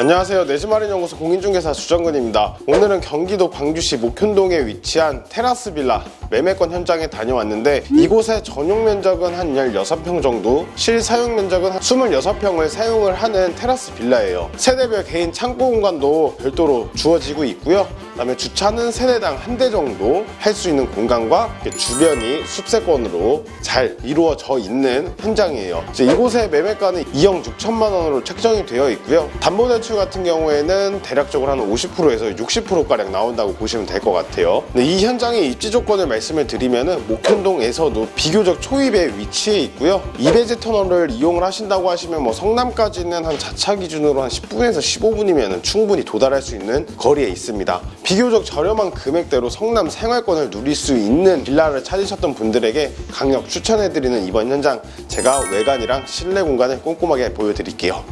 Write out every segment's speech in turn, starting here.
안녕하세요. 내지마린 연구소 공인중개사 주정근입니다. 오늘은 경기도 광주시 목현동에 위치한 테라스 빌라 매매권 현장에 다녀왔는데 이곳의 전용 면적은 한 16평 정도, 실 사용 면적은 한 26평을 사용을 하는 테라스 빌라예요. 세대별 개인 창고 공간도 별도로 주어지고 있고요. 그 다음에 주차는 세대당 한 대 정도 할 수 있는 공간과 주변이 숲세권으로 잘 이루어져 있는 현장이에요. 이곳의 매매가는 2억 6천만 원으로 책정이 되어 있고요. 담보대출 같은 경우에는 대략적으로 한 50%에서 60%가량 나온다고 보시면 될 것 같아요. 이 현장의 입지 조건을 말씀을 드리면은 목현동에서도 비교적 초입에 위치해 있고요. 이베지 터널을 이용을 하신다고 하시면 뭐 성남까지는 한 자차 기준으로 한 10분에서 15분이면 충분히 도달할 수 있는 거리에 있습니다. 비교적 저렴한 금액대로 성남 생활권을 누릴 수 있는 빌라를 찾으셨던 분들에게 강력 추천해드리는 이번 현장 제가 외관이랑 실내 공간을 꼼꼼하게 보여드릴게요.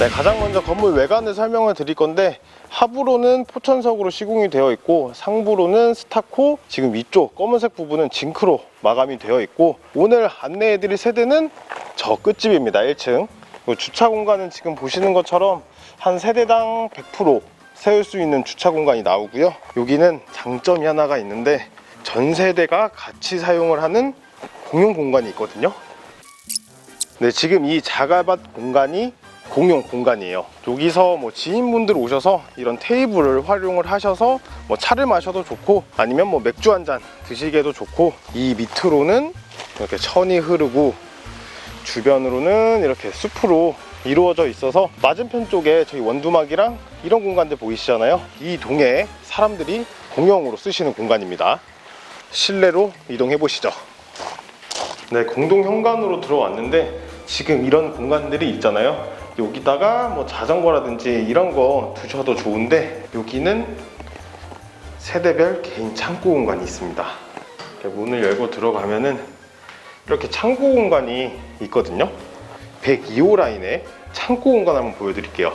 네, 가장 먼저 건물 외관을 설명을 드릴 건데 하부로는 포천석으로 시공이 되어 있고 상부로는 스타코 지금 위쪽 검은색 부분은 징크로 마감이 되어 있고 오늘 안내해 드릴 세대는 저 끝집입니다 1층. 그리고 주차 공간은 지금 보시는 것처럼 한 세대당 100% 세울 수 있는 주차 공간이 나오고요. 여기는 장점이 하나가 있는데 전 세대가 같이 사용을 하는 공용 공간이 있거든요. 네, 지금 이 자갈밭 공간이 공용 공간이에요. 여기서 뭐 지인분들 오셔서 이런 테이블을 활용을 하셔서 뭐 차를 마셔도 좋고 아니면 뭐 맥주 한 잔 드시기에도 좋고 이 밑으로는 이렇게 천이 흐르고 주변으로는 이렇게 숲으로 이루어져 있어서 맞은편 쪽에 저희 원두막이랑 이런 공간들 보이시잖아요. 이 동에 사람들이 공용으로 쓰시는 공간입니다. 실내로 이동해 보시죠. 네, 공동 현관으로 들어왔는데 지금 이런 공간들이 있잖아요. 여기다가 뭐 자전거라든지 이런 거 두셔도 좋은데 여기는 세대별 개인 창고 공간이 있습니다. 문을 열고 들어가면은 이렇게 창고 공간이 있거든요. 102호 라인에 창고 공간 한번 보여드릴게요.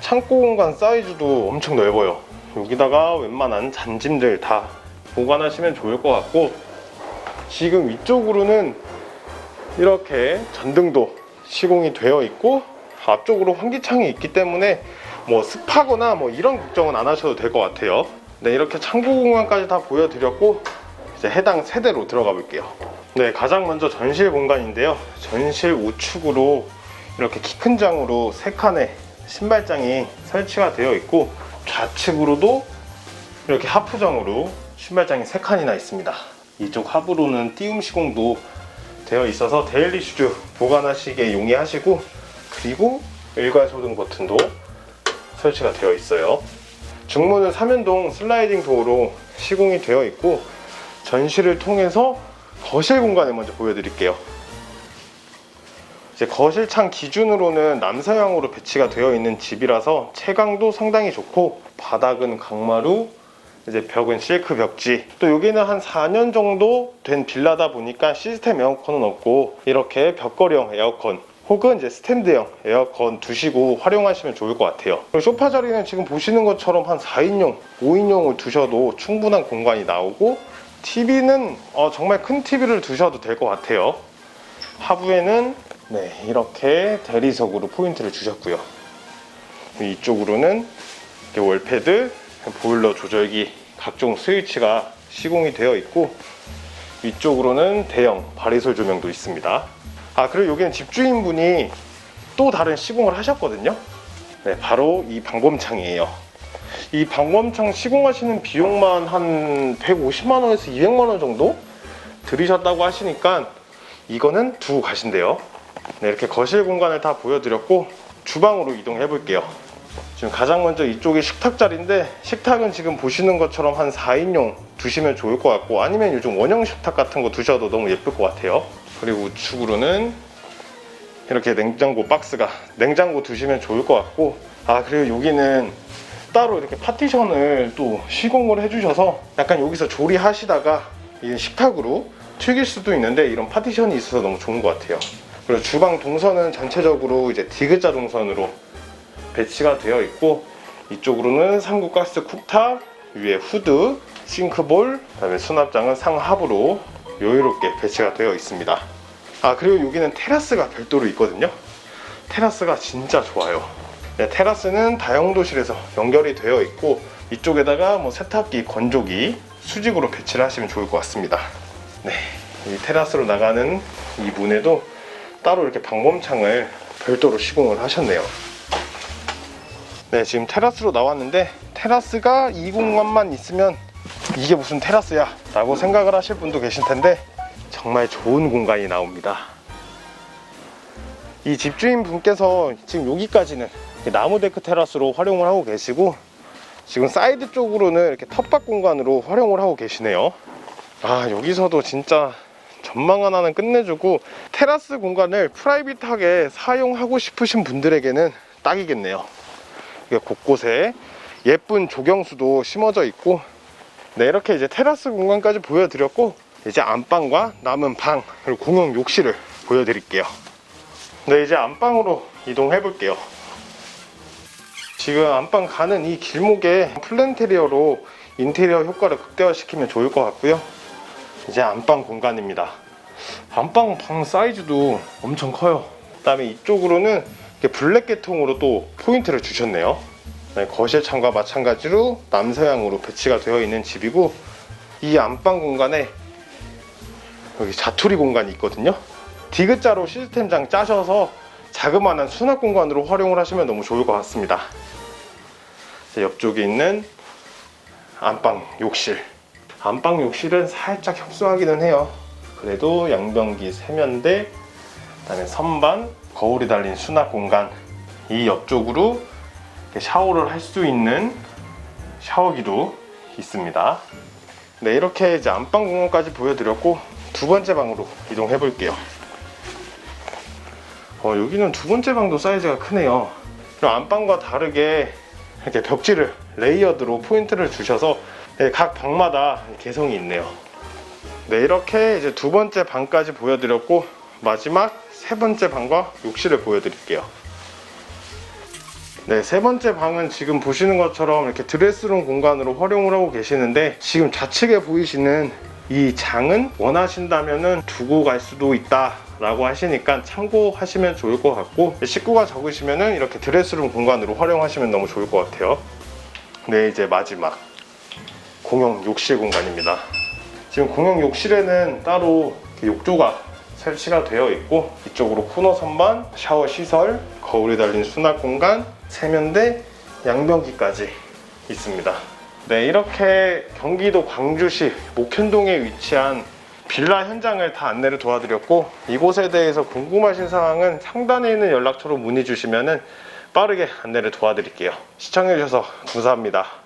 창고 공간 사이즈도 엄청 넓어요. 여기다가 웬만한 잔짐들 다 보관하시면 좋을 것 같고 지금 위쪽으로는 이렇게 전등도 시공이 되어 있고 앞쪽으로 환기창이 있기 때문에 뭐 습하거나 뭐 이런 걱정은 안 하셔도 될 것 같아요. 네, 이렇게 창고 공간까지 다 보여드렸고 이제 해당 세대로 들어가 볼게요. 네, 가장 먼저 전실 공간인데요. 전실 우측으로 이렇게 키 큰 장으로 세 칸의 신발장이 설치가 되어 있고 좌측으로도 이렇게 하프장으로 신발장이 세 칸이나 있습니다. 이쪽 하부로는 띄움 시공도 되어 있어서 데일리 슈즈 보관하시기에 용이하시고 그리고 일괄 소등 버튼도 설치가 되어 있어요. 중문은 삼연동 슬라이딩 도어로 시공이 되어 있고 전시를 통해서 거실 공간을 먼저 보여드릴게요. 이제 거실 창 기준으로는 남서향으로 배치가 되어 있는 집이라서 채광도 상당히 좋고 바닥은 강마루, 이제 벽은 실크 벽지. 또 여기는 한 4년 정도 된 빌라다 보니까 시스템 에어컨은 없고 이렇게 벽걸이형 에어컨 혹은 이제 스탠드형 에어컨 두시고 활용하시면 좋을 것 같아요. 소파 자리는 지금 보시는 것처럼 한 4인용, 5인용을 두셔도 충분한 공간이 나오고 TV는 어, 정말 큰 TV를 두셔도 될 것 같아요. 하부에는 네, 이렇게 대리석으로 포인트를 주셨고요. 이쪽으로는 월패드, 보일러 조절기, 각종 스위치가 시공이 되어 있고 위쪽으로는 대형 바리솔 조명도 있습니다. 아 그리고 여기는 집주인분이 또 다른 시공을 하셨거든요. 네, 바로 이 방범창이에요. 이 방범창 시공하시는 비용만 한 150만 원에서 200만 원 정도 들이셨다고 하시니까 이거는 두고 가신대요. 네, 이렇게 거실 공간을 다 보여드렸고 주방으로 이동해 볼게요. 지금 가장 먼저 이쪽이 식탁 자리인데 식탁은 지금 보시는 것처럼 한 4인용 두시면 좋을 것 같고 아니면 요즘 원형 식탁 같은 거 두셔도 너무 예쁠 것 같아요. 그리고 우측으로는 이렇게 냉장고 박스가 냉장고 두시면 좋을 것 같고 아 그리고 여기는 따로 이렇게 파티션을 또 시공을 해주셔서 약간 여기서 조리하시다가 이 식탁으로 튀길 수도 있는데 이런 파티션이 있어서 너무 좋은 것 같아요. 그리고 주방 동선은 전체적으로 이제 디귿자 동선으로 배치가 되어 있고 이쪽으로는 삼국가스 쿡탑 위에 후드 싱크볼, 그다음에 수납장은 상하부로 여유롭게 배치가 되어 있습니다. 아 그리고 여기는 테라스가 별도로 있거든요. 테라스가 진짜 좋아요. 네, 테라스는 다용도실에서 연결이 되어 있고 이쪽에다가 뭐 세탁기, 건조기 수직으로 배치를 하시면 좋을 것 같습니다. 네, 이 테라스로 나가는 이 문에도 따로 이렇게 방범창을 별도로 시공을 하셨네요. 네, 지금 테라스로 나왔는데 테라스가 이 공간만 있으면 이게 무슨 테라스야 라고 생각을 하실 분도 계실 텐데 정말 좋은 공간이 나옵니다. 이 집주인 분께서 지금 여기까지는 나무 데크 테라스로 활용을 하고 계시고 지금 사이드 쪽으로는 이렇게 텃밭 공간으로 활용을 하고 계시네요. 아 여기서도 진짜 전망 하나는 끝내주고 테라스 공간을 프라이빗하게 사용하고 싶으신 분들에게는 딱이겠네요. 곳곳에 예쁜 조경수도 심어져 있고 네 이렇게 이제 테라스 공간까지 보여드렸고 이제 안방과 남은 방 그리고 공용 욕실을 보여드릴게요. 네 이제 안방으로 이동해 볼게요. 지금 안방 가는 이 길목에 플랜테리어로 인테리어 효과를 극대화시키면 좋을 것 같고요. 이제 안방 공간입니다. 안방 방 사이즈도 엄청 커요. 그 다음에 이쪽으로는 이렇게 블랙 계통으로 또 포인트를 주셨네요. 네, 거실 창과 마찬가지로 남서향으로 배치가 되어 있는 집이고 이 안방 공간에 여기 자투리 공간이 있거든요. 디귿자로 시스템장 짜셔서 자그마한 수납 공간으로 활용을 하시면 너무 좋을 것 같습니다. 자, 옆쪽에 있는 안방 욕실. 안방 욕실은 살짝 협소하기는 해요. 그래도 양변기 세면대, 그다음에 선반, 거울이 달린 수납 공간. 이 옆쪽으로 샤워를 할 수 있는 샤워기도 있습니다. 네, 이렇게 이제 안방 공간까지 보여드렸고 두 번째 방으로 이동해 볼게요. 어, 여기는 두 번째 방도 사이즈가 크네요. 안방과 다르게 이렇게 벽지를 레이어드로 포인트를 주셔서 네, 각 방마다 개성이 있네요. 네, 이렇게 이제 두 번째 방까지 보여드렸고 마지막 세 번째 방과 욕실을 보여드릴게요. 네, 세 번째 방은 지금 보시는 것처럼 이렇게 드레스룸 공간으로 활용을 하고 계시는데 지금 좌측에 보이시는 이 장은 원하신다면은 두고 갈 수도 있다 라고 하시니까 참고하시면 좋을 것 같고 식구가 적으시면은 이렇게 드레스룸 공간으로 활용하시면 너무 좋을 것 같아요. 네, 이제 마지막 공용 욕실 공간입니다. 지금 공용 욕실에는 따로 욕조가 설치가 되어 있고 이쪽으로 코너 선반, 샤워 시설, 거울이 달린 수납 공간, 세면대, 양변기까지 있습니다. 네, 이렇게 경기도 광주시 목현동에 위치한 빌라 현장을 다 안내를 도와드렸고 이곳에 대해서 궁금하신 사항은 상단에 있는 연락처로 문의 주시면 빠르게 안내를 도와드릴게요. 시청해주셔서 감사합니다.